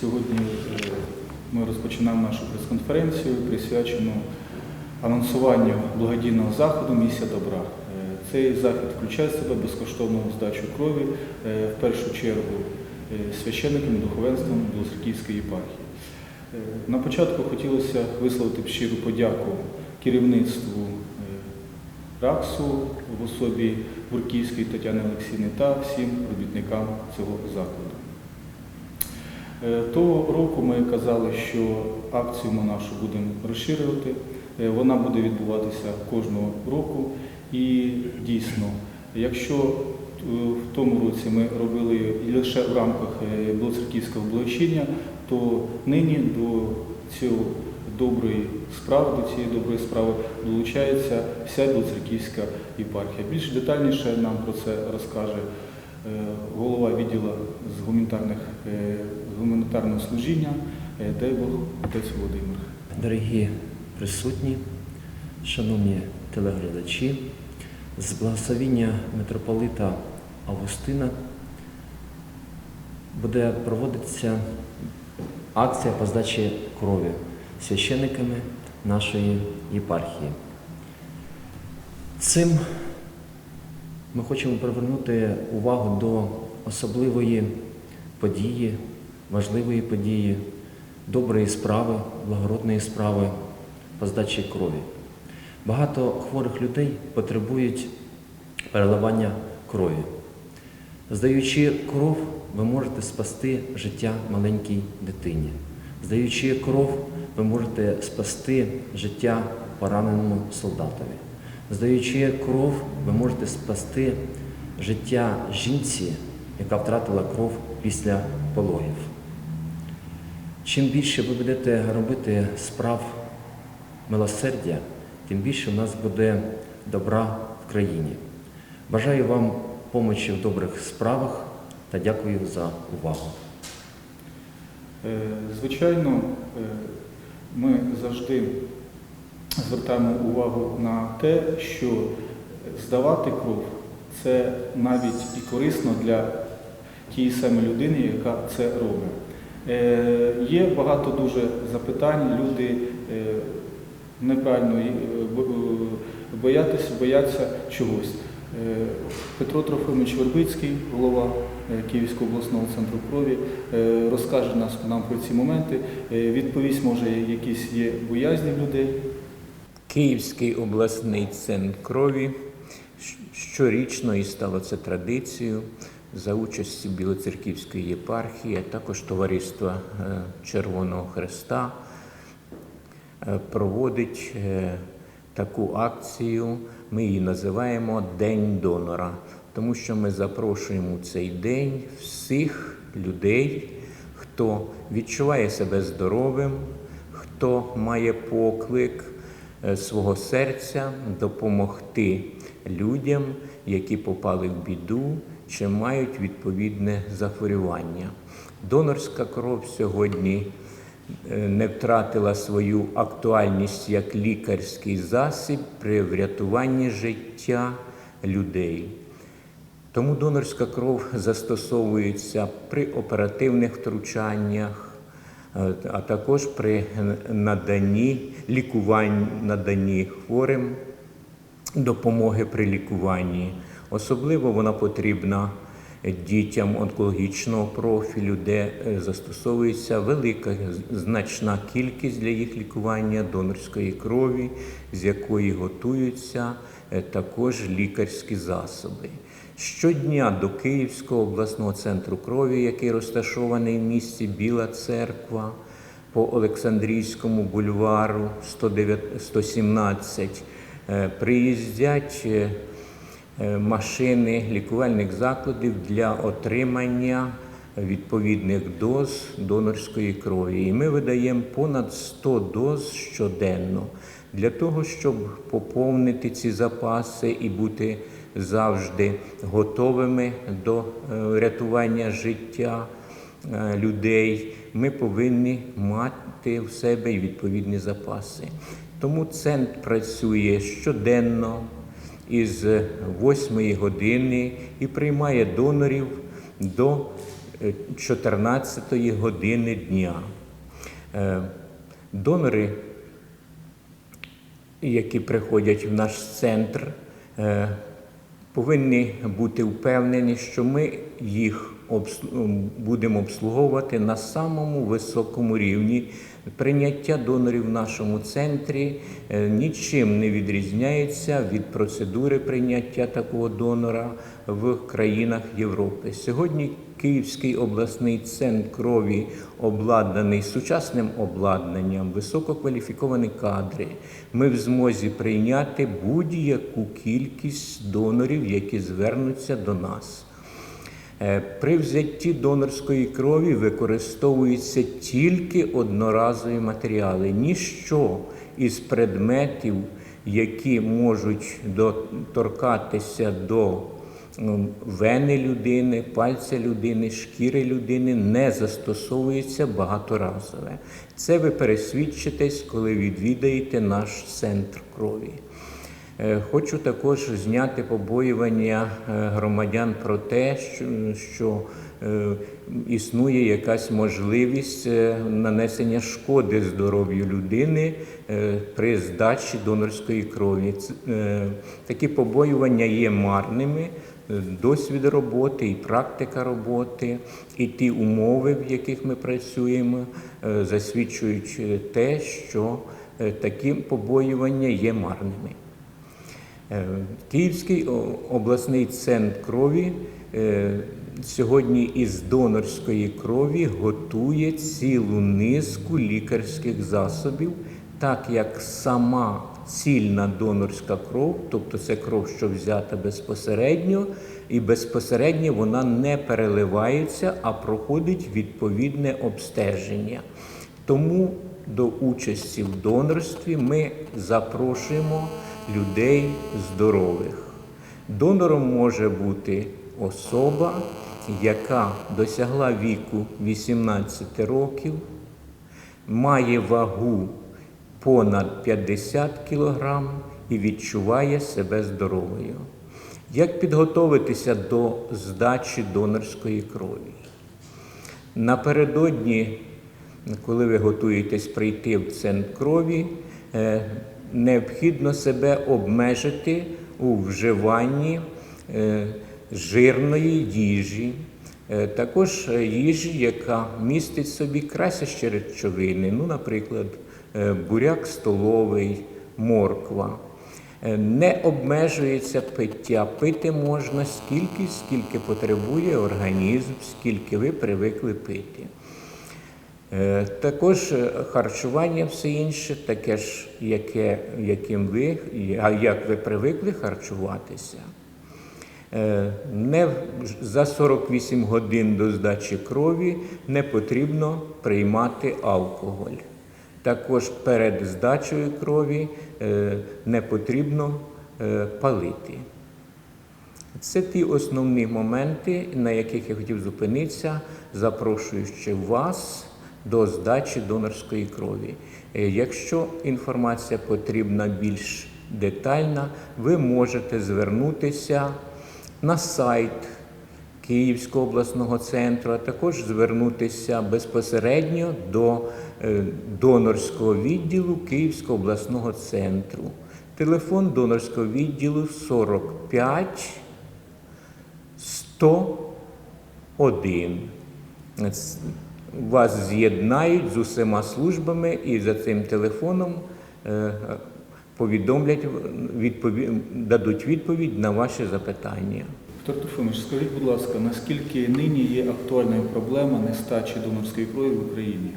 Сьогодні е, ми розпочинаємо нашу прес-конференцію, присвячену анонсуванню благодійного заходу Місія добра. Е, Цей захід включає в себе безкоштовну здачу крові е, в першу чергу священникам і духовенством Білоцерківської єпархії. На початку хотілося висловити щиру подяку керівництву РАКСу в особі Бурківської Тетяни Олексійни та всім робітникам цього закладу. Е, Того року ми казали, що акцію ми нашу будемо розширювати. Е, Вона буде відбуватися кожного року. І дійсно, якщо е, в тому році ми робили лише в рамках Білоцерківського благочиння, то нині до цього доброї справи, до цієї доброї справи долучається вся Білоцерківська єпархія. Більш детальніше нам про це розкаже голова відділу з гуманітарних гуманітарного служіння е, дай Бог отець Володимир. Дорогі присутні, шановні телеглядачі, з благословіння митрополита Августина буде проводитися акція по здачі крові священниками нашої єпархії. Цим ми хочемо привернути увагу до особливої події, важливої події, доброї справи, благородної справи по здачі крові. Багато хворих людей потребують переливання крові. Здаючи кров, ви можете спасти життя маленькій дитині. Здаючи кров, ви можете спасти життя пораненому солдатові. Здаючи кров, ви можете спасти життя жінці, яка втратила кров після пологів. Чим більше ви будете робити справ милосердя, тим більше в нас буде добра в країні. Бажаю вам помочі в добрих справах та дякую за увагу. Е, Звичайно, е, ми завжди звертаємо увагу на те, що здавати кров це навіть і корисно для тієї самої людини, яка це робить. Е, Є багато дуже запитань, люди е, неправильно е, бо- боятися, бояться чогось. Петро Трофимович Вербицький, голова Київського обласного центру крові, розкаже нам про ці моменти, відповість, може, якісь є боязні в людей. Київський обласний центр крові щорічно і стало це традицією за участі Білоцерківської єпархії, а також Товариства е, Червоного Хреста е, проводить е, таку акцію. Ми її називаємо День донора, тому що ми запрошуємо цей день всіх людей, хто відчуває себе здоровим, хто має поклик свого серця допомогти людям, які попали в біду чи мають відповідне захворювання. Донорська кров сьогодні е, не втратила свою актуальність як лікарський засіб при врятуванні життя людей. Тому донорська кров застосовується при оперативних втручаннях, е, а також при наданні лікуванні наданні хворим допомоги при лікуванні. Особливо вона потрібна дітям онкологічного профілю, де е, застосовується велика значна кількість для їх лікування донорської крові, з якої готуються е, також лікарські засоби. Щодня до Київського обласного центру крові, який розташований в місті Біла Церква, по Олександрійському бульвару 109 117, е, приїздять машини лікувальних закладів для отримання відповідних доз донорської крові. І ми видаємо понад 100 доз щоденно для того, щоб поповнити ці запаси і бути завжди готовими до е, рятування життя е, людей. Ми повинні мати в себе відповідні запаси. Тому центр працює щоденно із 8 години і приймає донорів до е, 14 години дня. Е, Донори які приходять в наш центр, е, повинні бути впевнені, що ми їх будемо обслуговувати на самому високому рівні. Прийняття донорів в нашому центрі е, нічим не відрізняється від процедури прийняття такого донора в країнах Європи. Сьогодні Київський обласний центр крові обладнаний сучасним обладнанням, висококваліфіковані кадри. Ми в змозі прийняти будь-яку кількість донорів, які звернуться до нас. Е, При взятті донорської крові використовуються тільки одноразові матеріали. Ніщо із предметів, які можуть доторкатися до вени людини, пальця людини, шкіри людини, не застосовується багаторазове. Це ви пересвідчитесь, коли відвідаєте наш центр крові. Е, Хочу також зняти побоювання е, громадян про те, що, е, існує якась можливість нанесення шкоди здоров'ю людини при здачі донорської крові. Такі побоювання є марними. Досвід роботи і практика роботи, і ті умови, в яких ми працюємо, засвідчують те, що такі побоювання є марними. Е, Київський обласний центр крові е, сьогодні із донорської крові готує цілу низку лікарських засобів, так як сама цільна донорська кров, тобто це кров, що взята безпосередньо, і безпосередньо вона не переливається, а проходить відповідне обстеження. Тому до участі в донорстві ми запрошуємо людей здорових. Донором може бути особа, яка досягла віку 18 років, має вагу понад 50 кг і відчуває себе здоровою. Як підготовитися до здачі донорської крові? Напередодні, коли ви готуєтесь прийти в центр крові, е, необхідно себе обмежити у вживанні е, жирної їжі, е, також е, їжі, яка містить собі красящі речовини, ну, наприклад, буряк столовий, морква. Не обмежується пиття. Пити можна стільки, скільки потребує організм, скільки ви привикли пити. Е, Також е, харчування все інше, таке ж, яке, яким ви, як ви привикли харчуватися. Е, Не за 48 годин до здачі крові не потрібно приймати алкоголь. Також перед здачею крові не потрібно палити. Це ті основні моменти, на яких я хотів зупинитися, запрошуючи вас до здачі донорської крові. Е, Якщо інформація потрібна більш детальна, ви можете звернутися на сайт Київського обласного центру, а також звернутися безпосередньо до е, донорського відділу Київського обласного центру. Телефон донорського відділу 45 101. Вас з'єднають з усіма службами і за цим телефоном е, повідомлять, відпові... дадуть відповідь на ваші запитання. Віктор Трофимович, скажіть, будь ласка, наскільки нині є актуальною проблема нестачі донорської крові в Україні?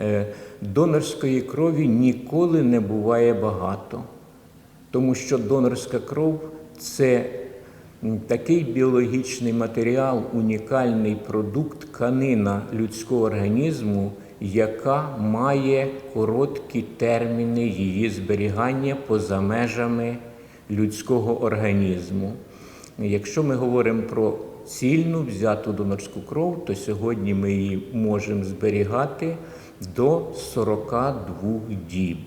Е, Донорської крові ніколи не буває багато, тому що донорська кров це такий біологічний матеріал, унікальний продукт, тканина людського організму, яка має короткі терміни її зберігання поза межами людського організму. Якщо ми говоримо про цільну взяту донорську кров, то сьогодні ми її можемо зберігати до 42 діб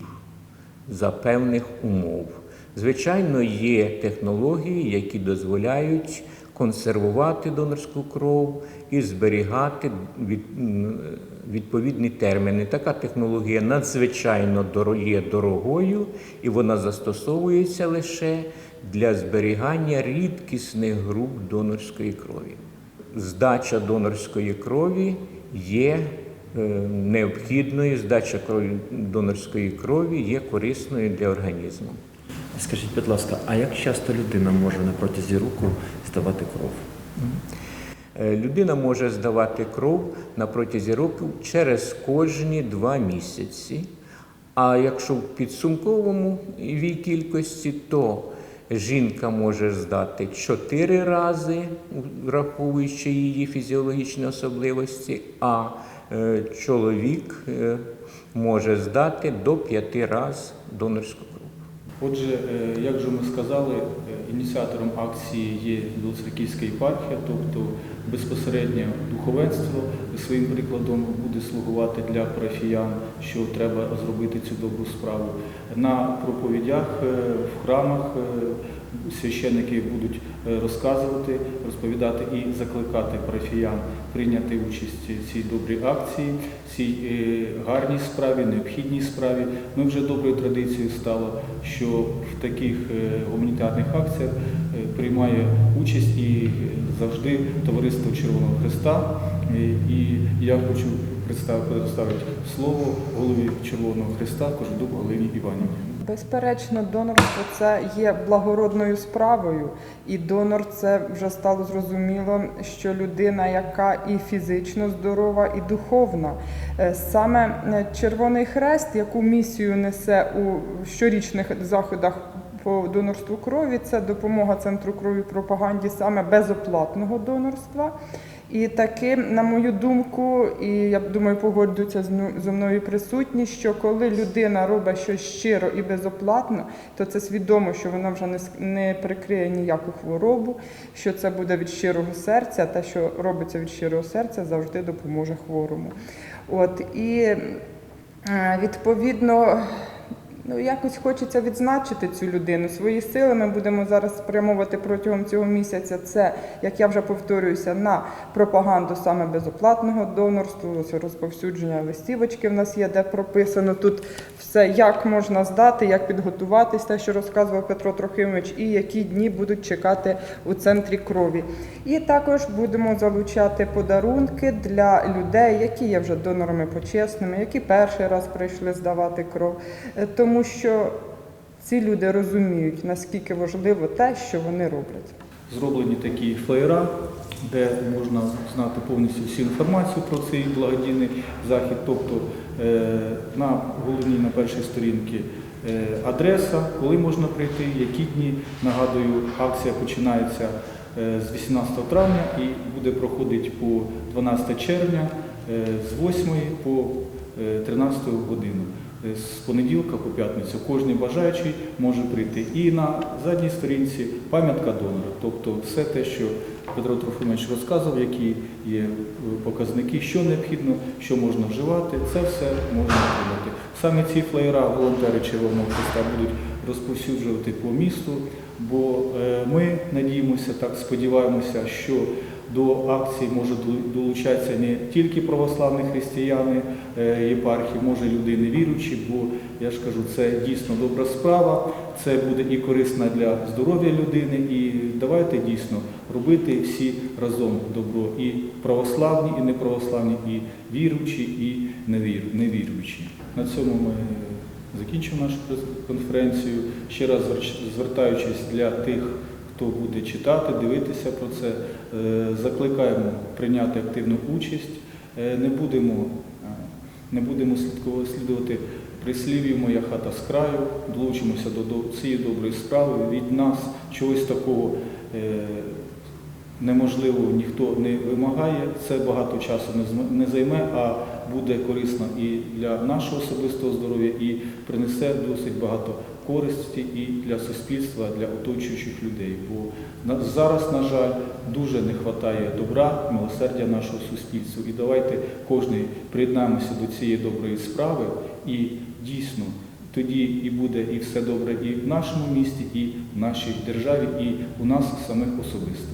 за певних умов. Звичайно, є технології, які дозволяють консервувати донорську кров і зберігати відповідні терміни. Така технологія надзвичайно є дорогою і вона застосовується лише для зберігання рідкісних груп донорської крові. Здача донорської крові є е, необхідною, здача донорської крові є корисною для організму. Скажіть, будь ласка, а як часто людина може на протязі року здавати кров? Е, Людина може здавати кров на протязі року через кожні два місяці. А якщо в підсумковому вій кількості, то жінка може здати чотири рази, враховуючи її фізіологічні особливості, а е, чоловік е, може здати до п'яти разів донорську. Отже, е, як вже ми сказали, е, ініціатором акції є Білоцерківська єпархія, тобто безпосередньо духовенство своїм прикладом буде слугувати для парафіян, що треба зробити цю добру справу. На проповідях е, в храмах священники будуть е, розказувати, розповідати і закликати парафіян прийняти участь в цій добрій акції, цій е, гарній справі, необхідній справі. Ми вже доброю традицією стало, що в таких е, гуманітарних акціях приймає участь і завжди Товариство Червоного Христа. І я хочу представити слово голові Червоного Христа Кожедуб Галині Іванівні. Безперечно, донорство це є благородною справою, і донор це вже стало зрозуміло, що людина, яка і фізично здорова, і духовна. Е, Саме е, Червоний Хрест, яку місію несе у щорічних заходах по донорству крові, це допомога центру крові пропаганді саме безоплатного донорства. І таки, на мою думку, і я думаю, погоджуються зі мною присутні, що коли людина робить щось щиро і безоплатно, то це свідомо, що вона вже не, прикриє ніяку хворобу, що це буде від щирого серця, те, що робиться від щирого серця, завжди допоможе хворому. От і е, відповідно. Ну, якось хочеться відзначити цю людину. Свої сили ми будемо зараз спрямовувати протягом цього місяця. Це, як я вже повторююся, на пропаганду саме безоплатного донорства, розповсюдження листівочки в нас є, де прописано тут все, як можна здати, як підготуватись, те, що розказував Петро Трохимович, і які дні будуть чекати у центрі крові. І також будемо залучати подарунки для людей, які є вже донорами почесними, які перший раз прийшли здавати кров. Е, Тому що ці люди розуміють, наскільки важливо те, що вони роблять. Зроблені такі флеєра, де можна знати повністю всю інформацію про цей благодійний захід. Тобто е, на головній, на першій сторінці е, адреса, коли можна прийти, які дні. Нагадую, акція починається е, з 18 травня і буде проходити по 12 червня з 8 по е, 13 годину. Е, З понеділка по п'ятницю кожен бажаючий може прийти. І на задній сторінці пам'ятка донора, тобто все те, що Петро Трофимович розказував, які є е, показники, що необхідно, що можна вживати, це все можна отримати. Саме ці флеєра волонтери Червоного Христа будуть розповсюджувати по місту, бо е, ми надіємося, так сподіваємося, що до акції долу- долучатися не тільки православні християни е, єпархії, може люди невіруючі, бо я ж кажу, це дійсно добра справа, це буде і корисна для здоров'я людини. І давайте дійсно робити всі разом добро, і православні, і неправославні, і віруючі, і невір- невіруючі. На цьому ми закінчимо нашу прес-конференцію. Ще раз звертаючись для тих, хто буде читати, дивитися про це, е, закликаємо прийняти активну участь. Е, Не будемо, е, не будемо слідувати прислів'ю Моя хата з краю, долучимося до, цієї доброї справи. Від нас чогось такого неможливого ніхто не вимагає. Це багато часу не займе, а буде корисно і для нашого особистого здоров'я, і принесе досить багато користі і для суспільства, для оточуючих людей. Бо зараз, на жаль, дуже не вистачає добра, милосердя нашого суспільства. І давайте кожен приєднаємося до цієї доброї справи і дійсно. Тоді і буде і все добре і в нашому місті, і в нашій державі, і у нас самих особисто.